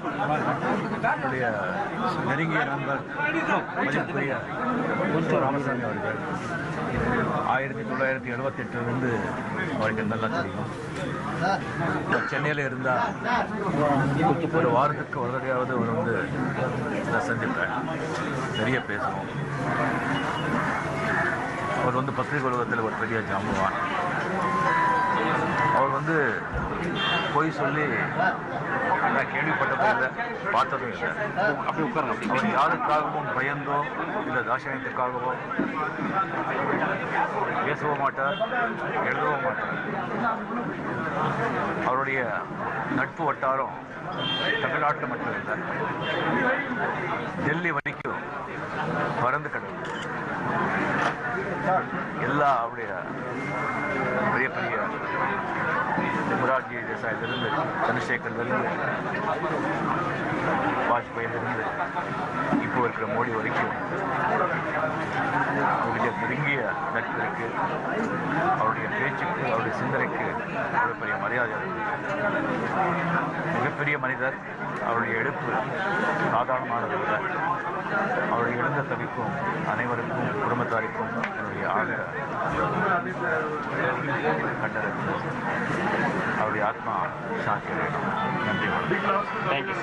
என்னுடைய நெருங்கிய நண்பர் மதிப்புரிய முத்து ராமசாமி அவர்கள். ஆயிரத்தி தொள்ளாயிரத்தி எழுபத்தெட்டுலேருந்து அவருக்கு நல்லா தெரியும். சென்னையில் இருந்தால் ஒரு வாரத்துக்கு ஒரு தடையாவது அவர் வந்து நான் சந்திப்பேன் நிறைய பேசுவோம். அவர் வந்து பத்திரிகை உலகத்தில் ஒரு பெரிய ஜாமுவான் அவர் வந்து போய் சொல்லி நான் கேள்விப்பட்டதும் இல்லை பார்த்ததும் இல்லை. அப்படி உட்காருங்க அவர் யாருக்காகவும் பயந்தோ இல்லை தாட்சணியத்துக்காகவோ பேசவும் மாட்டார் எழுதவும் மாட்டார். அவருடைய நட்பு வட்டாரம் தமிழ்நாட்டில் மட்டும் இல்லை. டெல்லி வரைக்கும் பறந்து கிடக்கு எல்லா அவருடைய பெரிய பெரிய முரார்ஜி தேசாயிலிருந்து சந்திரசேகர்லேருந்து வாஜ்பாயிலிருந்து இப்போ இருக்கிற மோடி வரைக்கும் அவருடைய நெருங்கிய நட்பு அவருடைய பேச்சுக்கு அவருடைய சிந்தனைக்கு அவ்வளோ பெரிய மரியாதை மிகப்பெரிய மனிதர் அவருடைய எடுப்பு சாதாரணமானது அல்ல அவருடைய எழுந்த தவிக்கும் அனைவருக்கும் குடும்பத்தாருக்கும் என்னுடைய ஆக கண்டனத்தில் और आत्मा शांति धन्यवाद थैंक यू